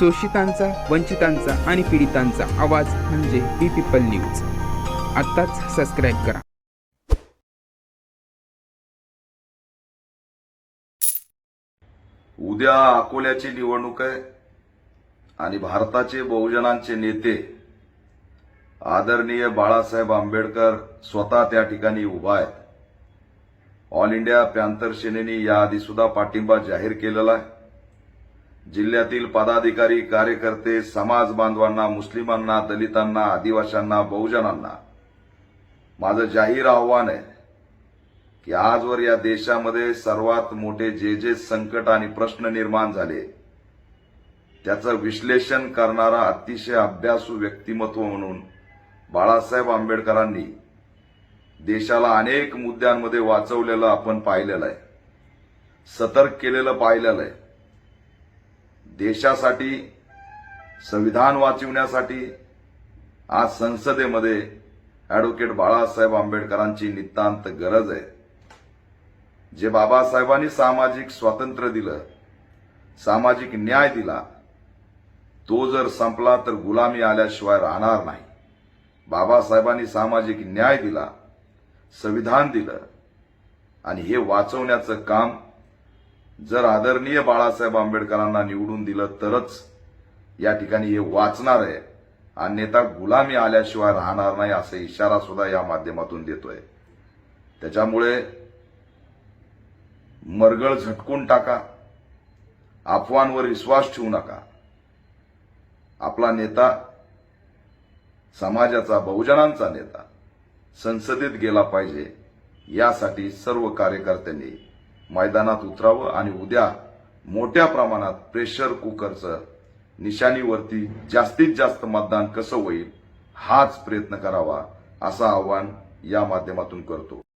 शोषितांचा वंचितांचा आणि पीडितांचा आवाज म्हणजे बी पीपल न्यूज. आत्ताच सबस्क्राईब करा. उद्या अकोल्याची निवडणूक आहे आणि भारताचे बहुजनांचे नेते आदरणीय बाळासाहेब आंबेडकर स्वतः त्या ठिकाणी उभा आहेत. ऑल इंडिया पॅन्थर सेनेनी याआधी सुद्धा पाठिंबा जाहीर केलेला आहे. जिल्ह्यातील पदाधिकारी कार्यकर्ते समाज बांधवांना मुस्लिमांना दलितांना आदिवाशांना बहुजनांना माझं जाहीर आव्हान आहे की आजवर या देशामध्ये सर्वात मोठे जे जे संकट आणि प्रश्न निर्माण झाले त्याचं विश्लेषण करणारा अतिशय अभ्यासू व्यक्तिमत्व म्हणून बाळासाहेब आंबेडकरांनी देशाला अनेक मुद्द्यांमध्ये वाचवलेलं आपण पाहिलेलं आहे. सतर्क केलेलं पाहिलेलं आहे. देशासाठी संविधान वाचवण्यासाठी आज संसदेमध्ये ॲडव्होकेट बाळासाहेब आंबेडकरांची नितांत गरज आहे. जे बाबासाहेबांनी सामाजिक स्वातंत्र्य दिलं सामाजिक न्याय दिला तो जर संपला तर गुलामी आल्याशिवाय राहणार नाही. बाबासाहेबांनी सामाजिक न्याय दिला संविधान दिलं आणि हे वाचवण्याचं काम जर आदरणीय बाळासाहेब आंबेडकरांना निवडून दिलं तरच या ठिकाणी हे वाचणार आहे. अन्यथा गुलामी आल्याशिवाय राहणार नाही असा इशारा सुद्धा या माध्यमातून देतोय. त्याच्यामुळे मरगळ झटकून टाका. अफवांवर विश्वास ठेवू नका. आपला नेता समाजाचा बहुजनांचा नेता संसदेत गेला पाहिजे यासाठी सर्व कार्यकर्त्यांनी मैदानात उतरावं आणि उद्या मोठ्या प्रमाणात प्रेशर कुकरचं निशाणीवरती जास्तीत जास्त मतदान कसं होईल हाच प्रयत्न करावा असं आवाहन या माध्यमातून करतो.